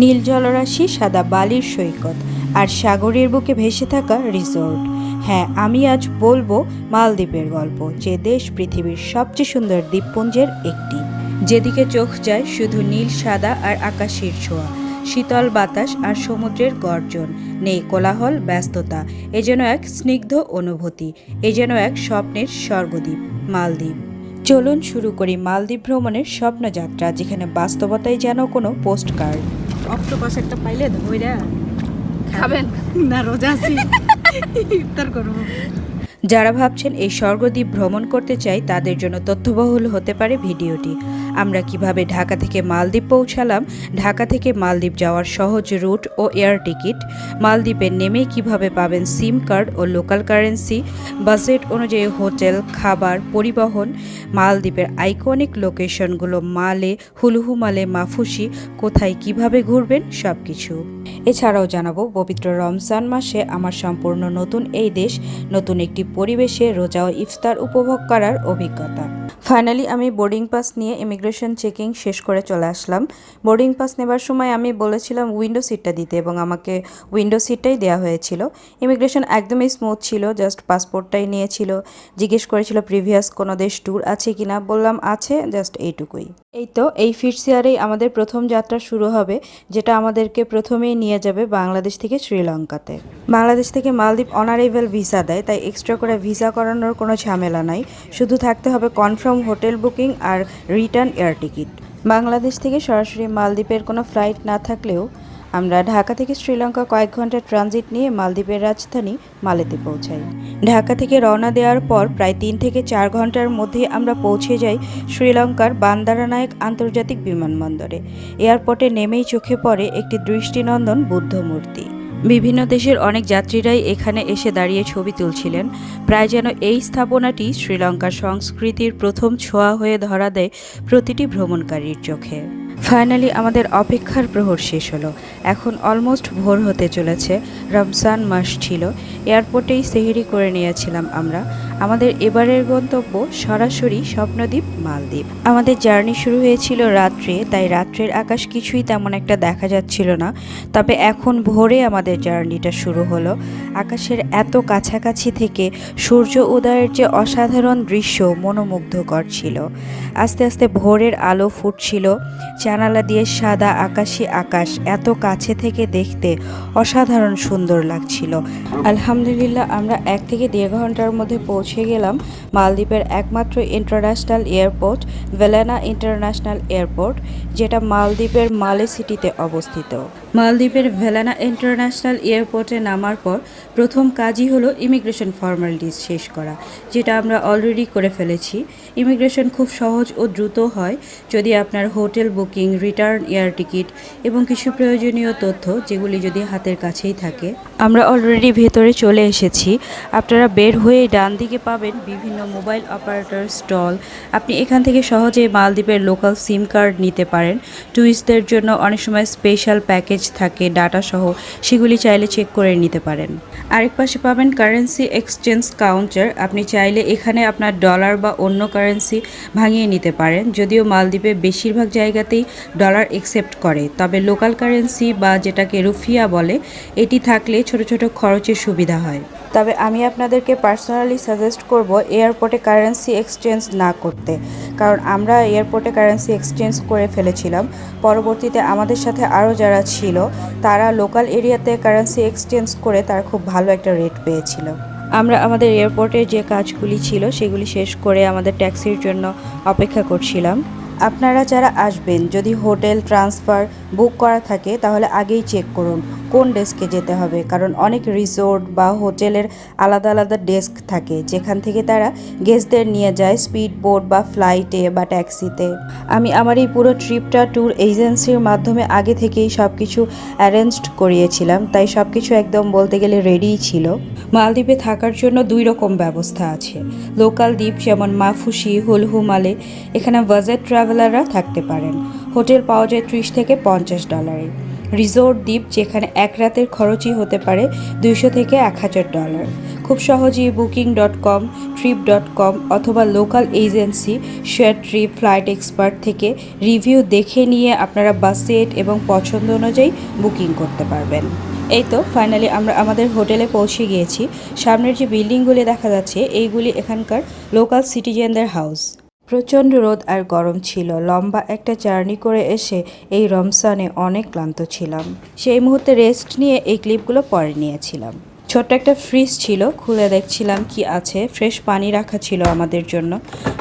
নীল জলরাশি, সাদা বালির সৈকত আর সাগরের বুকে ভেসে থাকা রিসোর্ট। হ্যাঁ আমি আজ বলব মালদ্বীপের গল্প, যে দেশ পৃথিবীর সবচেয়ে সুন্দর দ্বীপপুঞ্জের একটি। যেদিকে চোখ যায় শুধু নীল, সাদা আর আকাশের ছোঁয়া। শীতল বাতাস আর সমুদ্রের গর্জন। নেই কোলাহল, ব্যস্ততা। এ যেন এক স্নিগ্ধ অনুভূতি। এ যেন এক স্বপ্নের স্বর্গদ্বীপ, মালদ্বীপ। চলুন শুরু করি মালদ্বীপ ভ্রমণের স্বপ্নযাত্রা, যেখানে বাস্তবতাই যেন কোনো পোস্ট কার্ড অক্টোপাস একটা পাইলে ধইরা খাবেন। না রোজা আছি। ইফতার করব। যারা ভাবছেন এই স্বর্গদ্বীপ ভ্রমণ করতে চাই তাদের জন্য তথ্যবহুল হতে পারে ভিডিওটি। আমরা কীভাবে ঢাকা থেকে মালদ্বীপ পৌঁছালাম? ঢাকা থেকে মালদ্বীপ যাওয়ার সহজ রুট ও এয়ার টিকিট। মালদ্বীপে নেমে কীভাবে পাবেন সিম কার্ড ও লোকাল কারেন্সি? বাজেট অনুযায়ী হোটেল, খাবার, পরিবহন, মালদ্বীপের আইকনিক লোকেশনগুলো মালে, হুলুহু মালে, মাফুসি, কোথায় কীভাবে ঘুরবেন সব কিছু এছাড়াও জানাব, পবিত্র রমজান মাসে আমার সম্পূর্ণ নতুন এই দেশ, নতুন একটি পরিবেশে রোজা ও ইফতার উপভোগ করার অভিজ্ঞতা। ফাইনালি আমি বোর্ডিং পাস নিয়ে ইমিগ্রেশন চেকিং শেষ করে চলে আসলাম। বোর্ডিং পাস নেবার সময় আমি বলেছিলাম উইন্ডো সিটটা দিতে এবং আমাকে উইন্ডো সিটটাই দেওয়া হয়েছিল। ইমিগ্রেশন একদমই স্মুথ ছিল জাস্ট পাসপোর্টটাই নিয়েছিল। জিজ্ঞেস করেছিল প্রিভিয়াস কোনো দেশ ট্যুর আছে কিনা? বললাম, আছে জাস্ট এইটুকুই। এই তো, এই ফিটসিয়ারেই আমাদের প্রথম যাত্রা শুরু হবে, যেটা আমাদেরকে প্রথমেই নিয়ে যাবে বাংলাদেশ থেকে শ্রীলঙ্কাতে। বাংলাদেশ থেকে মালদ্বীপ অনারেবল ভিসা দেয়, তাই এক্সট্রা করে ভিসা করানোর কোনো ঝামেলা নাই। শুধু থাকতে হবে কনফার্ম হোটেল বুকিং আর রিটার্ন এয়ার টিকিট। বাংলাদেশ থেকে সরাসরি মালদ্বীপের কোনো ফ্লাইট না থাকলেও আমরা ঢাকা থেকে শ্রীলঙ্কা কয়েক ঘণ্টা ট্রানজিট নিয়ে মালদ্বীপের রাজধানী মালেতে পৌঁছাই। ঢাকা থেকে রওনা দেওয়ার পর প্রায় তিন থেকে চার ঘণ্টার মধ্যে আমরা পৌঁছে যাই শ্রীলঙ্কার বান্দারানায়ক আন্তর্জাতিক বিমানবন্দরে। এয়ারপোর্টে নেমেই চোখে পড়ে একটি দৃষ্টিনন্দন বুদ্ধ মূর্তি। বিভিন্ন দেশের অনেক যাত্রীরাই এখানে এসে দাঁড়িয়ে ছবি তুলছিলেন। প্রায় যেন এই স্থাপনাটি শ্রীলঙ্কার সংস্কৃতির প্রথম ছোঁয়া হয়ে ধরা দেয় প্রতিটি ভ্রমণকারীর চোখে। ফাইনালি আমাদের অপেক্ষার প্রহর শেষ হলো। এখন অলমোস্ট ভোর হতে চলেছে, রমজান মাস ছিল। এয়ারপোর্টেই সেহেরি করে নিয়েছিলাম আমরা। আমাদের এবারের গন্তব্য সরাসরি স্বপ্নদ্বীপ মালদ্বীপ। আমাদের জার্নি শুরু হয়েছিল রাত্রে, তাই রাত্রের আকাশ কিছুই তেমন একটা দেখা যাচ্ছিল না। তবে এখন ভোরে আমাদের জার্নিটা শুরু হলো। আকাশের এত কাছাকাছি থেকে সূর্য উদয়ের যে অসাধারণ দৃশ্য মনোমুগ্ধকর ছিল। আস্তে আস্তে ভোরের আলো ফুটছিল। জানালা দিয়ে সাদা আকাশি আকাশ এত কাছে থেকে দেখতে অসাধারণ সুন্দর লাগছিল। আলহামদুলিল্লাহ, আমরা এক থেকে দেড় ঘণ্টার মধ্যে পৌঁছে গেলাম মালদ্বীপের একমাত্র international airport Velana international airport যেটা মালদ্বীপের মালে সিটিতে অবস্থিত। মালদ্বীপের ভেলানা ইন্টারন্যাশনাল এয়ারপোর্টে নামার পর প্রথম কাজই হলো ইমিগ্রেশন ফর্মালিটিস শেষ করা, যেটা আমরা অলরেডি করে ফেলেছি। ইমিগ্রেশন খুব সহজ ও দ্রুত হয় যদি আপনার hotel booking, return air ticket এবং কিছু প্রয়োজনীয় তথ্য যেগুলি যদি হাতের কাছেই থাকে। আমরা অলরেডি ভেতরে চলে এসেছি। আপনারা বের হয়ে ডান দিকে পাবেন বিভিন্ন মোবাইল অপারেটর, স্টল। আপনি এখান থেকে সহজেই মালদ্বীপের লোকাল সিম কার্ড নিতে পারেন। টুরিস্টদের জন্য অনেক সময় স্পেশাল প্যাকেজ থাকে ডাটা সহ, সেগুলি চাইলে চেক করে নিতে পারেন। আরেক পাশে পাবেন কারেন্সি এক্সচেঞ্জ কাউন্টার আপনি চাইলে এখানে আপনার ডলার বা অন্য কারেন্সি ভাঙিয়ে নিতে পারেন। যদিও মালদ্বীপে বেশিরভাগ জায়গাতেই ডলার একসেপ্ট করে, তবে লোকাল কারেন্সি বা যেটাকে রুফিয়া বলে, এটি থাকলে ছোট ছোট খরচের সুবিধা হয়। তবে আমি আপনাদেরকে পার্সোনালি সাজেস্ট করব এয়ারপোর্টে কারেন্সি এক্সচেঞ্জ না করতে। কারণ আমরা এয়ারপোর্টে কারেন্সি এক্সচেঞ্জ করে ফেলেছিলাম। পরবর্তীতে আমাদের সাথে আরও যারা ছিল, তারা লোকাল এরিয়াতে কারেন্সি এক্সচেঞ্জ করে তারা খুব ভালো একটা রেট পেয়েছিল। আমরা আমাদের এয়ারপোর্টে যে কাজগুলি ছিল, সেগুলি শেষ করে আমাদের ট্যাক্সির জন্য অপেক্ষা করছিলাম। আপনারা যারা আসবেন, যদি হোটেল ট্রান্সফার বুক করা থাকে, তাহলে আগেই চেক করুন কোন ডেস্কে যেতে হবে। কারণ অনেক রিসোর্ট বা হোটেলের আলাদা আলাদা ডেস্ক থাকে, যেখান থেকে তারা গেস্টদের নিয়ে যায় স্পিড বোট বা ফ্লাইটে বা ট্যাক্সিতে। আমি আমার এই পুরো ট্রিপটা ট্যুর এজেন্সির মাধ্যমে আগে থেকেই সব কিছু অ্যারেঞ্জড করিয়েছিলাম, তাই সব কিছু একদম বলতে গেলে রেডিই ছিল। মালদ্বীপে থাকার জন্য দুই রকম ব্যবস্থা আছে। লোকাল দ্বীপ যেমন মাফুসি, হুলহুমালে, এখানে বাজেট ট্রাভেলাররা থাকতে পারেন। হোটেল পাওয়া যায় ত্রিশ থেকে পঞ্চাশ ডলারে। রিসোর্ট দ্বীপ, যেখানে এক রাতের খরচই হতে পারে দুইশো থেকে এক হাজার ডলার। খুব সহজেই booking dot com, trip dot com অথবা local agency, share trip, flight expert থেকে রিভিউ দেখে নিয়ে আপনারা বাসেট এবং পছন্দ অনুযায়ী বুকিং করতে পারবেন। এই তো, ফাইনালি আমরা আমাদের হোটেলে পৌঁছে গিয়েছি। সামনের যে বিল্ডিংগুলি দেখা যাচ্ছে, এইগুলি এখানকার লোকাল সিটিজেনদের হাউস। প্রচণ্ড রোদ আর গরম ছিল। লম্বা একটা জার্নি করে এসে এই রমসানে অনেক ক্লান্ত ছিলাম। সেই মুহূর্তে রেস্ট নিয়ে এই ক্লিপগুলো পরে নিয়েছিলাম। ছোট্ট একটা ফ্রিজ ছিল, খুলে দেখছিলাম কি আছে। ফ্রেশ পানি রাখা ছিল আমাদের জন্য।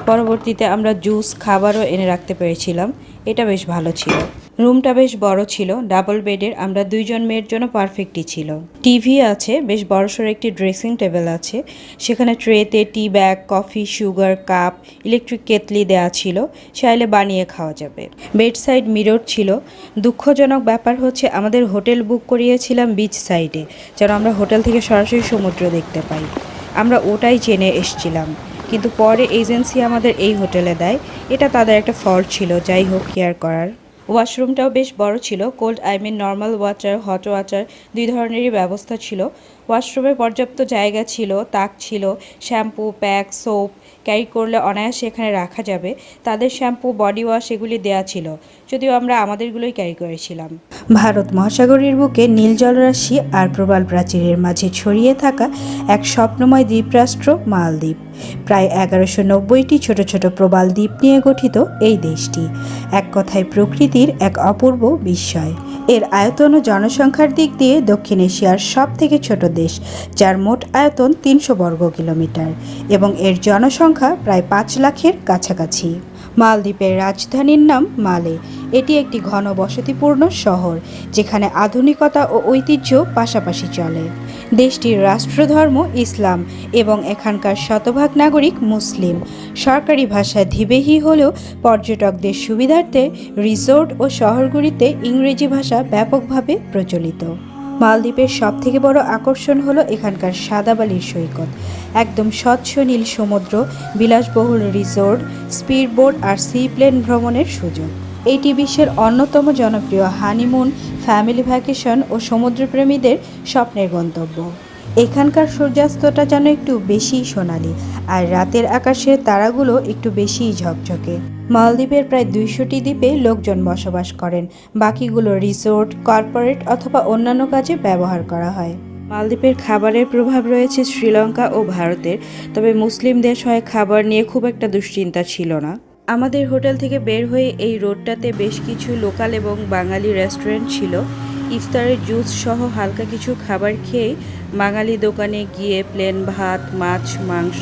পরবর্তীতে আমরা জুস খাবারও এনে রাখতে পেরেছিলাম। এটা বেশ ভালো ছিল। রুমটা বেশ বড় ছিল, ডাবল বেডের, আমরা দুইজন মেয়ের জন্য পারফেক্টই ছিল। টিভি আছে, বেশ বড়সড় একটি ড্রেসিং টেবিল আছে, সেখানে ট্রেতে tea bag, coffee, sugar, cup, electric kettle দেওয়া ছিল, চাইলে বানিয়ে খাওয়া যাবে। বেড সাইড মিরর ছিল। দুঃখজনক ব্যাপার হচ্ছে, আমাদের হোটেল বুক করিয়েছিলাম বিচ সাইডে যেন আমরা হোটেল থেকে সরাসরি সমুদ্র দেখতে পাই। আমরা ওটাই জেনে এসছিলাম। কিন্তু পরে এজেন্সি আমাদের এই হোটেলে দেয়, এটা তাদের একটা ফল্ট ছিল, যাই হোক কেয়ার করার। ওয়াশরুমটাও বেশ বড় ছিল cold I mean normal water hot water দুই ধরনেরই ব্যবস্থা ছিল। ওয়াশরুমে পর্যাপ্ত জায়গা ছিল, তাক ছিল, শ্যাম্পু, প্যাক, সোপ ক্যারি করলে অনায়াসে এখানে রাখা যাবে। তাদের শ্যাম্পু, বডি ওয়াশ এগুলি দেয়া ছিল, যদিও আমরা আমাদেরগুলোই ক্যারি করেছিলাম। ভারত মহাসাগরের বুকে নীল জলরাশি আর প্রবাল প্রাচীরের মাঝে ছড়িয়ে থাকা এক স্বপ্নময় দ্বীপরাষ্ট্র মালদ্বীপ। প্রায় এগারোশো নব্বইটি ছোট ছোট প্রবাল দ্বীপ নিয়ে গঠিত এই দেশটি। এক কথায় প্রকৃতির এক অপূর্ব বিস্ময়। এর আয়তন ও জনসংখ্যার দিক দিয়ে দক্ষিণ এশিয়ার সব থেকে ছোট দেশ, যার মোট আয়তন তিনশো বর্গ কিলোমিটার এবং এর জনসংখ্যা প্রায় পাঁচ লাখের কাছাকাছি। মালদ্বীপের রাজধানীর নাম মালে। এটি একটি ঘন বসতিপূর্ণ শহর, যেখানে আধুনিকতা ও ঐতিহ্য পাশাপাশি চলে। দেশটির রাষ্ট্রধর্ম ইসলাম এবং এখানকার শতভাগ নাগরিক মুসলিম। সরকারি ভাষা ধিবেহি হলেও পর্যটকদের সুবিধার্থে রিসোর্ট ও শহরগুলিতে ইংরেজি ভাষা ব্যাপকভাবে প্রচলিত। মালদ্বীপের সবথেকে বড় আকর্ষণ হলো এখানকার সাদাবালির সৈকত। একদম স্বচ্ছ নীল সমুদ্র, বিলাসবহুল রিসোর্ট, স্পিডবোট আর সি প্লেন ভ্রমণের সুযোগ। এটি বিশ্বের অন্যতম জনপ্রিয় হানিমুন ফ্যামিলি ভ্যাকেশন ও সমুদ্রপ্রেমীদের স্বপ্নের গন্তব্য। এখানকার সূর্যাস্তটা যেন একটু বেশিই সোনালি, আর রাতের আকাশের তারাগুলো একটু বেশিই ঝকঝকে। মালদ্বীপের প্রায় দুইশোটি দ্বীপে লোকজন বসবাস করেন। বাকিগুলো রিসোর্ট, কর্পোরেট অথবা অন্যান্য কাজে ব্যবহার করা হয়। মালদ্বীপের খাবারের প্রভাব রয়েছে শ্রীলঙ্কা ও ভারতের, তবে মুসলিম দেশ হয় খাবার নিয়ে খুব একটা দুশ্চিন্তা ছিল না। আমাদের হোটেল থেকে বের হয়ে এই রোডটাতে বেশ কিছু লোকাল এবং বাঙালি রেস্টুরেন্ট ছিল। ইফতারের জুস সহ হালকা কিছু খাবার খেয়ে বাঙালি দোকানে গিয়ে প্লেন ভাত, মাছ, মাংস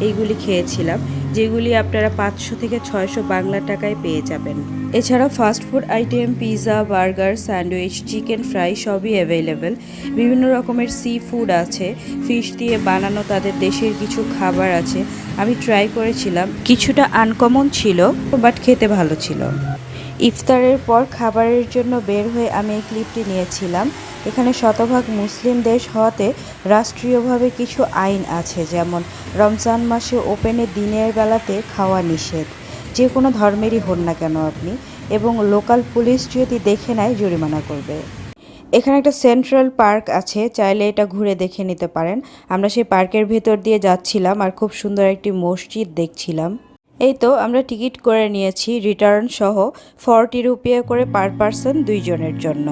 এইগুলি খেয়েছিলাম। যেগুলি আপনারা পাঁচশো থেকে ছয়শো বাংলা টাকায় পেয়ে যাবেন। এছাড়া fast food item pizza burger sandwich chicken fry সবই অ্যাভেলেবেল বিভিন্ন রকমের সি ফুড আছে ফিশ দিয়ে বানানো তাদের দেশের কিছু খাবার আছে। আমি ট্রাই করেছিলাম, কিছুটা আনকমন ছিল বাট খেতে ভালো ছিল। ইফতারের পর খাবারের জন্য বের হয়ে আমি এই ক্লিপটি নিয়েছিলাম। এখানে শতভাগ মুসলিম দেশ হওয়াতে রাষ্ট্রীয়ভাবে কিছু আইন আছে, যেমন রমজান মাসে ওপেনে দিনের বেলাতে খাওয়া নিষেধ। যে কোনো ধর্মেরই হন না কেন আপনি, এবং লোকাল পুলিশ যদি দেখে নেয়, জরিমানা করবে। এখানে একটা সেন্ট্রাল পার্ক আছে, চাইলে এটা ঘুরে দেখে নিতে পারেন। আমরা সেই পার্কের ভেতর দিয়ে যাচ্ছিলাম আর খুব সুন্দর একটি মসজিদ দেখছিলাম। এই তো, আমরা টিকিট করে নিয়েছি রিটার্ন সহ ফর্টি রুপিয়া করে পার পার্সন দুইজনের জন্য।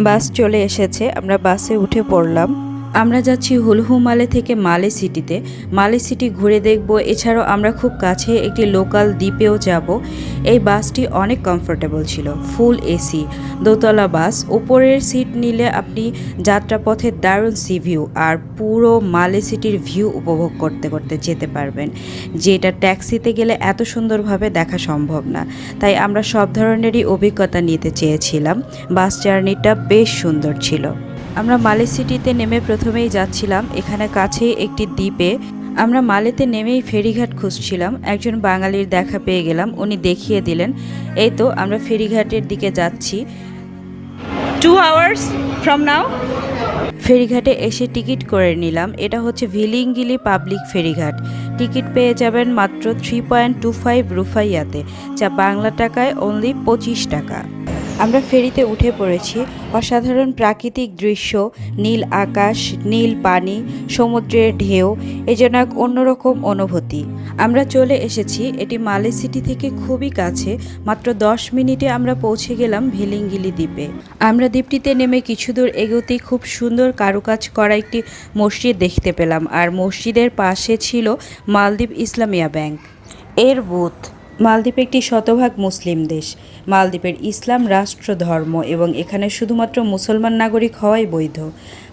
বাস চলে এসেছে আমরা বাসে উঠে পড়লাম। আমরা যাচ্ছি হুলহু মালে থেকে মালে সিটিতে। মালে সিটি ঘুরে দেখব। এছাড়াও আমরা খুব কাছে একটি লোকাল দ্বীপেও যাব। এই বাসটি অনেক কমফোর্টেবল ছিল। ফুল এসি দোতলা বাস। উপরের সিট নিলে আপনি যাত্রাপথের দারুণ সি ভিউ আর পুরো মালে সিটির ভিউ উপভোগ করতে করতে যেতে পারবেন। যেটা ট্যাক্সিতে গেলে এত সুন্দরভাবে দেখা সম্ভব না। তাই আমরা সব ধরনেরই অভিজ্ঞতা নিতে চেয়েছিলাম। বাস জার্নিটা বেশ সুন্দর ছিল। আমরা মালে সিটিতে নেমে প্রথমেই যাচ্ছিলাম এখানে কাছেই একটি দ্বীপে। আমরা মালেতে নেমেই ফেরিঘাট খুঁজছিলাম একজন বাঙালির দেখা পেয়ে গেলাম উনি দেখিয়ে দিলেন এই তো আমরা ফেরিঘাটের দিকে যাচ্ছি। টু আওয়ার্স ফ্রম নাও ফেরিঘাটে এসে টিকিট করে নিলাম এটা হচ্ছে ভিলিঙ্গিলি পাবলিক ফেরিঘাট। টিকিট পেয়ে যাবেন মাত্র থ্রি পয়েন্ট টু ফাইভ রুফাইয়াতে যা বাংলা টাকায় অনলি পঁচিশ টাকা। আমরা ফেরিতে উঠে পড়েছি। অসাধারণ প্রাকৃতিক দৃশ্য, নীল আকাশ, নীল পানি, সমুদ্রের ঢেউ, এ যেন এক অন্যরকম অনুভূতি। আমরা চলে এসেছি এটি মালে সিটি থেকে খুবই কাছে, মাত্র দশ মিনিটে আমরা পৌঁছে গেলাম ভিলিঙ্গিলি দ্বীপে। আমরা দ্বীপটিতে নেমে কিছু দূর এগোতেই খুব সুন্দর কারুকাজ করা একটি মসজিদ দেখতে পেলাম, আর মসজিদের পাশে ছিল মালদ্বীপ ইসলামিয়া ব্যাংক। এর বুথ। মালদ্বীপ একটি শতভাগ মুসলিম দেশ। মালদ্বীপের ইসলাম রাষ্ট্র ধর্ম এবং এখানে শুধুমাত্র মুসলমান নাগরিক হওয়াই বৈধ।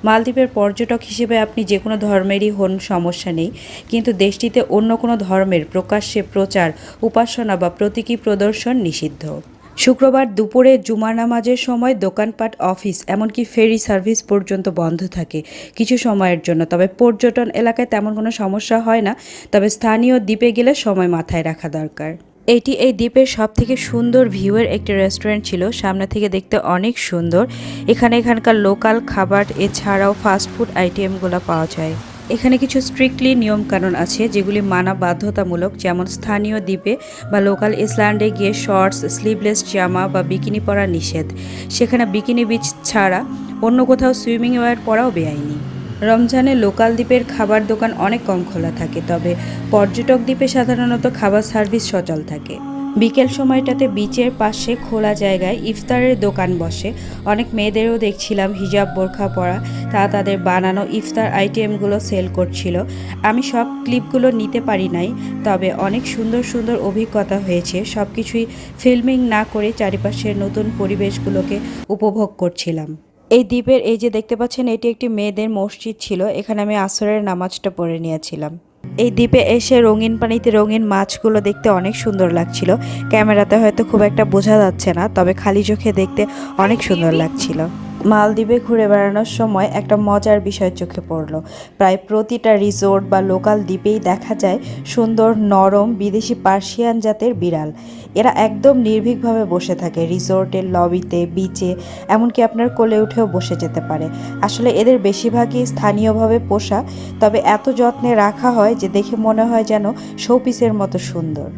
মালদ্বীপের পর্যটক হিসেবে আপনি যে কোনো ধর্মেরই হন, সমস্যা নেই। কিন্তু দেশটিতে অন্য কোনো ধর্মের প্রকাশ্যে প্রচার, উপাসনা বা প্রতীকী প্রদর্শন নিষিদ্ধ। শুক্রবার দুপুরে জুমা নামাজের সময় দোকানপাট, অফিস, এমনকি ফেরি সার্ভিস পর্যন্ত বন্ধ থাকে। কিছু সময়ের জন্য, তবে পর্যটন এলাকায় তেমন কোনো সমস্যা হয় না। তবে স্থানীয় দ্বীপে গেলে সময় মাথায় রাখা দরকার। এটি এই দ্বীপের সব থেকে সুন্দর ভিউয়ের একটি রেস্টুরেন্ট ছিল, সামনে থেকে দেখতে অনেক সুন্দর। এখানে এখানকার লোকাল খাবার, এছাড়াও ফাস্টফুড আইটেমগুলো পাওয়া যায়। এখানে কিছু স্ট্রিক্টলি নিয়মকানুন আছে, যেগুলি মানা বাধ্যতামূলক, যেমন স্থানীয় দ্বীপে বা লোকাল ইসল্যান্ডে গিয়ে শর্টস স্লিভলেস জামা বা বিকিনি পরা নিষেধ। সেখানে বিকিনি বিচ ছাড়া অন্য কোথাও সুইমিং ওয়্যার পরাও বেআইনি। রমজানে লোকাল দ্বীপের খাবার দোকান অনেক কম খোলা থাকে, তবে পর্যটক দ্বীপে সাধারণত খাবার সার্ভিস সচল থাকে। বিকেল সময়টাতে বিচের পাশে খোলা জায়গায় ইফতারের দোকান বসে। অনেক মেয়েদেরও দেখছিলাম হিজাব, বোরখা পরা। তা তাদের বানানো ইফতার আইটেমগুলো সেল করছিল। আমি সব ক্লিপগুলো নিতে পারি নাই, তবে অনেক সুন্দর সুন্দর অভিজ্ঞতা হয়েছে। সব কিছুই ফিল্মিং না করে চারিপাশের নতুন পরিবেশগুলোকে উপভোগ করছিলাম। এই দ্বীপের, এই যে দেখতে পাচ্ছেন, এটি একটি মেয়েদের মসজিদ ছিল। এখানে আমি আসরের নামাজটা পড়ে নিয়েছিলাম। এই দ্বীপে এসে রঙিন পানিতে রঙিন মাছগুলো দেখতে অনেক সুন্দর লাগছিল। ক্যামেরাতে হয়তো খুব একটা বোঝা যাচ্ছে না, তবে খালি চোখে দেখতে অনেক সুন্দর লাগছিল। মালদ্বীপে ঘুরে বেড়ানোর সময় একটা মজার বিষয় চোখে পড়ল। প্রায় প্রতিটা রিসোর্ট বা লোকাল দ্বীপেই দেখা যায় সুন্দর, নরম, বিদেশি পার্সিয়ান জাতের বিড়াল। এরা একদম নির্ভীকভাবে বসে থাকে রিসোর্টের লবিতে, বিচে, এমনকি আপনার কোলে উঠেও বসে যেতে পারে। আসলে এদের বেশিরভাগই স্থানীয়ভাবে পোষা, তবে এত যত্নে রাখা হয় যে দেখে মনে হয় যেন শোপিসের মতো সুন্দর।